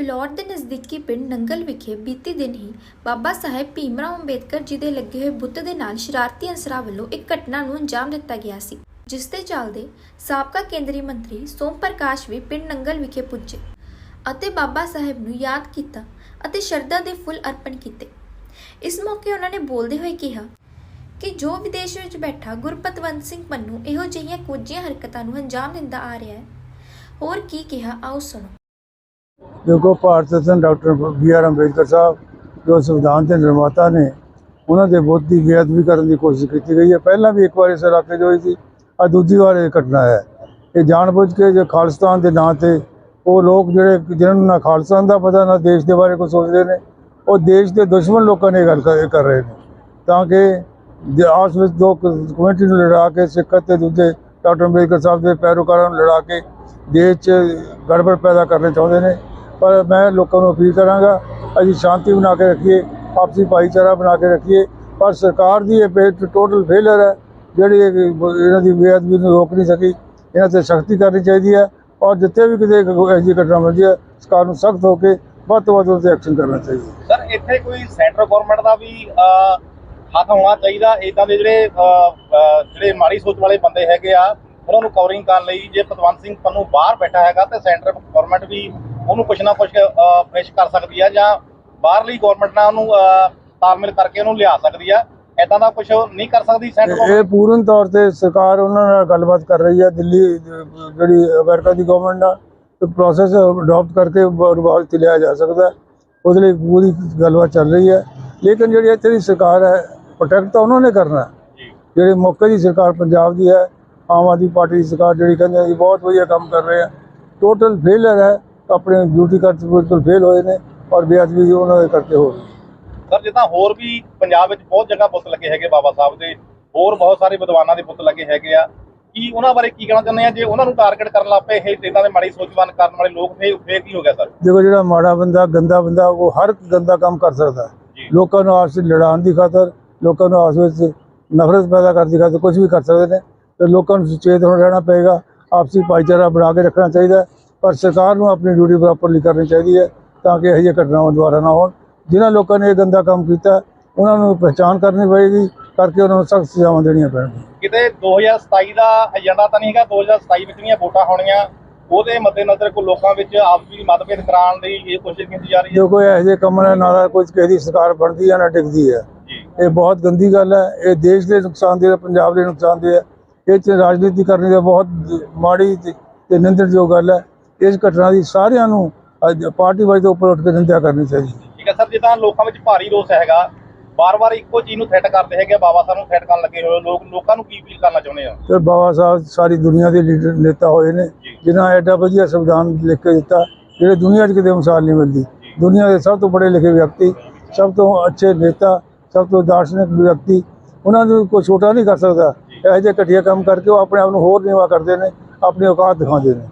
ਫਿਲੌਰ ਦੇ ਨਜ਼ਦੀਕੀ ਪਿੰਡ ਨੰਗਲ ਵਿਖੇ ਬੀਤੀ ਦਿਨ ਹੀ ਬਾਬਾ ਸਾਹਿਬ ਭੀਮਰਾਓ ਅੰਬੇਦਕਰ ਜੀ ਦੇ ਲੱਗੇ ਹੋਏ ਬੁੱਤ ਦੇ ਨਾਲ ਸ਼ਰਾਰਤੀ ਅਨਸਰਾਂ ਵੱਲੋਂ ਇੱਕ ਘਟਨਾ ਨੂੰ ਅੰਜਾਮ ਦਿੱਤਾ ਗਿਆ ਸੀ, ਜਿਸ ਦੇ ਚੱਲਦੇ ਸਾਬਕਾ ਕੇਂਦਰੀ ਮੰਤਰੀ ਸੋਮ ਪ੍ਰਕਾਸ਼ ਵੀ ਪਿੰਡ ਨੰਗਲ ਵਿਖੇ ਪੁੱਜੇ ਅਤੇ ਬਾਬਾ ਸਾਹਿਬ ਨੂੰ ਯਾਦ ਕੀਤਾ ਅਤੇ ਸ਼ਰਧਾ ਦੇ ਫੁੱਲ ਅਰਪਣ ਕੀਤੇ। ਇਸ ਮੌਕੇ ਉਹਨਾਂ ਨੇ ਬੋਲਦੇ ਹੋਏ ਕਿਹਾ ਕਿ ਜੋ ਵਿਦੇਸ਼ ਵਿੱਚ ਬੈਠਾ ਗੁਰਪਤਵੰਤ ਸਿੰਘ ਪੰਨੂ ਇਹੋ ਜਿਹੀਆਂ ਕੁਝੀਆਂ ਹਰਕਤਾਂ ਨੂੰ ਅੰਜਾਮ ਦਿੰਦਾ ਆ ਰਿਹਾ ਹੈ। ਹੋਰ ਕੀ ਕਿਹਾ, ਆਓ ਸੁਣੋ। ਦੇਖੋ Bharat Ratna doctor B R Ambedkar Sahib, ਜੋ ਸੰਵਿਧਾਨ ਦੇ ਨਿਰਮਾਤਾ ਨੇ, ਉਹਨਾਂ ਦੇ ਬੁੱਧ ਦੀ ਬੇਅਦਬੀ ਕਰਨ ਦੀ ਕੋਸ਼ਿਸ਼ ਕੀਤੀ ਗਈ ਹੈ। ਪਹਿਲਾਂ ਵੀ ਇੱਕ ਵਾਰ ਇਸ ਇਲਾਕੇ 'ਚ ਹੋਈ ਸੀ ਆ ਦੂਜੀ ਵਾਰ ਇਹ ਘਟਨਾ ਹੈ। ਇਹ ਜਾਣਬੁੱਝ ਕੇ ਜੇ ਖਾਲਿਸਤਾਨ ਦੇ ਨਾਂ ਤੇ ਉਹ ਲੋਕ ਜਿਹੜੇ ਜਿਹਨਾਂ ਨੂੰ ਨਾ ਖਾਲਿਸਤਾਨ ਦਾ ਪਤਾ, ਨਾ ਦੇਸ਼ ਦੇ ਬਾਰੇ ਕੁਝ ਸੋਚਦੇ ਨੇ, ਉਹ ਦੇਸ਼ ਦੇ ਦੁਸ਼ਮਣ ਲੋਕਾਂ ਨੇ ਇਹ ਗੱਲ ਕਰ ਰਹੇ ਨੇ। ਤਾਂ ਕਿ ਦੇ ਆਪਸ ਵਿੱਚ ਦੋ ਕਮਿਊਨਿਟੀ ਨੂੰ ਲੜਾ ਕੇ, ਸਿੱਖ ਤੇ ਦੂਜੇ ਡਾਕਟਰ ਅੰਬੇਦਕਰ ਸਾਹਿਬ ਦੇ ਪੈਰੋਕਾਰਾਂ ਨੂੰ ਲੜਾ ਕੇ ਦੇਸ਼ 'ਚ ਗੜਬੜ ਪੈਦਾ ਕਰਨਾ ਚਾਹੁੰਦੇ ਨੇ ਪਰ ਮੈਂ ਲੋਕਾਂ ਨੂੰ ਅਪੀਲ ਕਰਾਂਗਾ ਅਸੀਂ ਸ਼ਾਂਤੀ ਬਣਾ ਕੇ ਰੱਖੀਏ ਆਪਸੀ ਭਾਈਚਾਰਾ ਬਣਾ ਕੇ ਰੱਖੀਏ। ਪਰ ਸਰਕਾਰ ਦੀ ਇਹ ਟੋਟਲ ਫੇਲਰ ਹੈ ਜਿਹੜੀ ਇਹਨਾਂ ਦੀ ਬੇਅਦਬੀ ਨੂੰ ਰੋਕ ਨਹੀਂ ਸਕੀ ਇਹਨਾਂ ਤੇ ਸਖਤੀ ਕਰਨੀ ਚਾਹੀਦੀ ਹੈ ਔਰ ਜਿੱਥੇ ਵੀ ਕਿਤੇ ਐਸੀ ਘਟਨਾ ਹੁੰਦੀ ਹੈ ਸਰਕਾਰ ਨੂੰ ਸਖਤ ਹੋ ਕੇ ਵੱਧ ਤੋਂ ਵੱਧ ਉਸ ਤੇ ਐਕਸ਼ਨ ਕਰਨਾ ਚਾਹੀਦਾ। ਸਰ ਇੱਥੇ ਕੋਈ ਸੈਂਟਰ ਗਵਰਨਮੈਂਟ ਦਾ ਵੀ ਅਹ, ਹੱਥ ਹੋਣਾ ਚਾਹੀਦਾ ਇਦਾਂ ਦੇ ਜਿਹੜੇ ਜਿਹੜੇ ਮਾੜੀ ਸੋਚ ਵਾਲੇ ਬੰਦੇ ਹੈਗੇ ਆ ਉਹਨਾਂ ਨੂੰ ਕਵਰਿੰਗ ਕਰਨ ਲਈ ਜੇ ਪਤਵੰਤ ਸਿੰਘ ਪੰਨੂ ਬਾਹਰ ਬੈਠਾ ਹੈਗਾ ਤੇ ਸੈਂਟਰ ਗਵਰਨਮੈਂਟ ਵੀ ਉਹਨੂੰ ਕੁਛ ਨਾ ਕੁਛ ਪੇਸ਼ ਕਰ ਸਕਦੀ ਆ ਜਾਂ ਬਾਹਰਲੀ ਗਵਰਨਮੈਂਟ ਨਾਲ ਉਹਨੂੰ ਤਾਲਮੇਲ ਕਰਕੇ ਉਹਨੂੰ ਲਿਆ ਸਕਦੀ ਆ। ਇਦਾਂ ਦਾ ਕੁਝ ਨਹੀਂ ਕਰ ਸਕਦੀ ਸੈਂਟਰ ਇਹ ਪੂਰਨ ਤੌਰ ਤੇ ਸਰਕਾਰ ਉਹਨਾਂ ਨਾਲ ਗੱਲਬਾਤ ਕਰ ਰਹੀ ਹੈ ਦਿੱਲੀ ਜਿਹੜੀ ਅਮਰੀਕਾ ਦੀ ਗਵਰਨਮੈਂਟ ਨਾਲ ਪ੍ਰੋਸੈਸ ਅਡਾਪਟ ਕਰਕੇ ਰਿਵਾਜ ਤੇ ਲਿਆ ਜਾ ਸਕਦਾ। ਉਹਦੇ ਲਈ ਪੂਰੀ ਗੱਲਬਾਤ ਚੱਲ ਰਹੀ ਹੈ ਲੇਕਿਨ ਜਿਹੜੀ ਇੱਥੇ ਦੀ ਸਰਕਾਰ ਹੈ ਪ੍ਰੋਟੈਕਟ ਤਾਂ ਉਹਨਾਂ ਨੇ ਕਰਨਾ। ਜਿਹੜੇ ਮੌਕੇ ਦੀ ਸਰਕਾਰ ਪੰਜਾਬ ਦੀ ਹੈ ਆਮ ਆਦਮੀ ਪਾਰਟੀ ਦੀ ਸਰਕਾਰ ਜਿਹੜੀ ਕਹਿੰਦੇ ਬਹੁਤ ਵਧੀਆ ਕੰਮ ਕਰ ਰਹੇ ਆ। ਟੋਟਲ ਫੇਲਰ ਹੈ। ਆਪਣੇ ਡਿਊਟੀ ਕਰਦੇ ਬਿਲਕੁਲ ਫੇਲ ਹੋਏ ਨੇ ਔਰ ਬੇਅਦਬੀ ਉਹਨਾਂ ਦੇ ਕਰਕੇ ਹੋ ਰਹੀ ਹੈ। ਸਰ ਜਿੱਦਾਂ ਹੋਰ ਵੀ ਪੰਜਾਬ ਵਿੱਚ ਬਹੁਤ ਜਗ੍ਹਾ ਬੁੱਤ ਲੱਗੇ ਹੈਗੇ ਬਾਬਾ ਸਾਹਿਬ ਦੇ ਹੋਰ ਬਹੁਤ ਸਾਰੇ ਵਿਦਵਾਨਾਂ ਦੇ ਬੁੱਤ ਲੱਗੇ ਹੈਗੇ ਆ। ਕੀ ਉਹਨਾਂ ਬਾਰੇ ਕੀ ਕਹਿਣਾ ਚਾਹੁੰਦੇ ਆ? ਜੇ ਉਹਨਾਂ ਨੂੰ ਟਾਰਗੇਟ ਕਰਨ ਲੱਗ ਪਏ ਇਹ ਇਦਾਂ ਦੇ ਮਾੜੀ ਸੋਚਵਾਨ ਕਰਨ ਵਾਲੇ ਲੋਕ ਫੇਰ ਫੇਰ ਕੀ ਹੋ ਗਿਆ ਸਰ? ਦੇਖੋ ਜਿਹੜਾ ਮਾੜਾ ਬੰਦਾ ਗੰਦਾ ਬੰਦਾ ਉਹ ਹਰ ਗੰਦਾ ਕੰਮ ਕਰ ਸਕਦਾ ਲੋਕਾਂ ਨੂੰ ਆਪਸ ਵਿੱਚ ਲੜਾਉਣ ਦੀ ਖਾਤਰ ਲੋਕਾਂ ਨੂੰ ਆਪਸ ਵਿੱਚ ਨਫ਼ਰਤ ਪੈਦਾ ਕਰਨ ਦੀ ਖਾਤਰ ਕੁਝ ਵੀ ਕਰ ਸਕਦੇ ਨੇ। ਤੇ ਲੋਕਾਂ ਨੂੰ ਸੁਚੇਤ ਹੋਣਾ ਰਹਿਣਾ ਪਏਗਾ ਆਪਸੀ ਭਾਈਚਾਰਾ ਬਣਾ ਕੇ ਰੱਖਣਾ ਚਾਹੀਦਾ। ਪਰ ਸਰਕਾਰ ਨੂੰ ਆਪਣੀ ਡਿਊਟੀ ਪ੍ਰੋਪਰਲੀ ਕਰਨੀ ਚਾਹੀਦੀ ਹੈ ਤਾਂ ਕਿ ਇਹੋ ਘਟਨਾਵਾਂ ਦੁਬਾਰਾ ਨਾ ਹੋਣ। ਜਿਨ੍ਹਾਂ ਲੋਕਾਂ ਨੇ ਇਹ ਗੰਦਾ ਕੰਮ ਕੀਤਾ ਉਹਨਾਂ ਨੂੰ ਪਹਿਚਾਣ ਕਰਨੀ ਪਏਗੀ ਕਰਕੇ ਉਹਨਾਂ ਨੂੰ ਸਖਤ ਸਜ਼ਾਵਾਂ ਦੇਣੀਆਂ ਪੈਣਗੀਆਂ। ਕਿਤੇ 2027 ਦਾ ਏਜੰਡਾ ਤਾਂ ਨਹੀਂ ਹੈਗਾ 2027 ਵਿੱਚ ਜਿਹੜੀਆਂ ਵੋਟਾਂ ਹੋਣੀਆਂ ਉਹਦੇ ਮੱਦੇਨਜ਼ਰ ਕੋਈ ਲੋਕਾਂ ਵਿੱਚ ਆਪਸੀ ਮਤਭੇਦ ਕਰਾਉਣ ਲਈ ਇਹ ਕੋਸ਼ਿਸ਼ ਕੀਤੀ ਜਾ ਰਹੀ ਹੈ? ਕੋਈ ਇਹੋ ਜਿਹੇ ਕੰਮ ਨਾਲ ਨਾ ਕੁਝ ਕਿਸੇ ਦੀ ਸਰਕਾਰ ਬਣਦੀ ਹੈ ਨਾ ਟਿਕਦੀ ਹੈ। ਇਹ ਬਹੁਤ ਗੰਦੀ ਗੱਲ ਹੈ। ਇਹ ਦੇਸ਼ ਦੇ ਨੁਕਸਾਨ ਦੇ ਪੰਜਾਬ ਦੇ ਨੁਕਸਾਨ ਦੇ ਹੈ। ਇਹ ਚ ਰਾਜਨੀਤੀ ਕਰਨੀ ਦਾ ਬਹੁਤ ਮਾੜੀ ਤੇ ਨਿੰਦਣਯੋਗ ਗੱਲ ਹੈ। ਇਸ ਘਟਨਾ ਦੀ ਸਾਰਿਆਂ ਨੂੰ ਅੱਜ ਪਾਰਟੀ ਵਾਈਜ਼ ਤੋਂ ਉੱਪਰ ਉੱਠ ਕੇ ਨਿੰਦਿਆ ਕਰਨੀ ਚਾਹੀਦੀ ਹੈ। ਠੀਕ ਹੈ ਸਰ ਜਿੱਦਾਂ ਲੋਕਾਂ ਵਿੱਚ ਭਾਰੀ ਰੋਸ ਹੈਗਾ ਵਾਰ-ਵਾਰ ਇੱਕੋ ਚੀਜ਼ ਨੂੰ ਥ੍ਰੈਟ ਕਰਦੇ ਹੈਗੇ ਬਾਬਾ ਸਾਹਿਬ ਨੂੰ ਥ੍ਰੈਟ ਕਰਨ ਲੱਗੇ ਹੋਏ ਲੋਕ ਲੋਕਾਂ ਨੂੰ ਕੀ ਅਪੀਲ ਕਰਨਾ ਚਾਹੁੰਦੇ ਆ? ਤੇ ਬਾਬਾ ਸਾਹਿਬ ਸਾਰੀ ਦੁਨੀਆ ਦੇ ਲੀਡਰ ਨੇਤਾ ਹੋਏ ਨੇ। ਜਿਨ੍ਹਾਂ ਐਡਾ ਵਧੀਆ ਸੰਵਿਧਾਨ ਲਿਖ ਕੇ ਦਿੱਤਾ ਜਿਹੜੇ ਦੁਨੀਆ 'ਚ ਕਿਤੇ ਮਿਸਾਲ ਨਹੀਂ ਮਿਲਦੀ। ਦੁਨੀਆ ਦੇ ਸਭ ਤੋਂ ਬੜੇ ਲਿਖੇ ਵਿਅਕਤੀ ਸਭ ਤੋਂ ਅੱਛੇ ਨੇਤਾ ਸਭ ਤੋਂ ਦਾਰਸ਼ਨਿਕ ਵਿਅਕਤੀ ਉਹਨਾਂ ਨੂੰ ਕੋਈ ਛੋਟਾ ਨਹੀਂ ਕਰ ਸਕਦਾ। ਇਹੋ ਜਿਹੇ ਘਟੀਆ ਕੰਮ ਕਰਕੇ ਉਹ ਆਪਣੇ ਆਪ ਨੂੰ ਹੋਰ ਨੀਵਾ ਕਰਦੇ ਨੇ ਆਪਣੀ ਔਕਾਤ ਦਿਖਾਉਂਦੇ ਨੇ।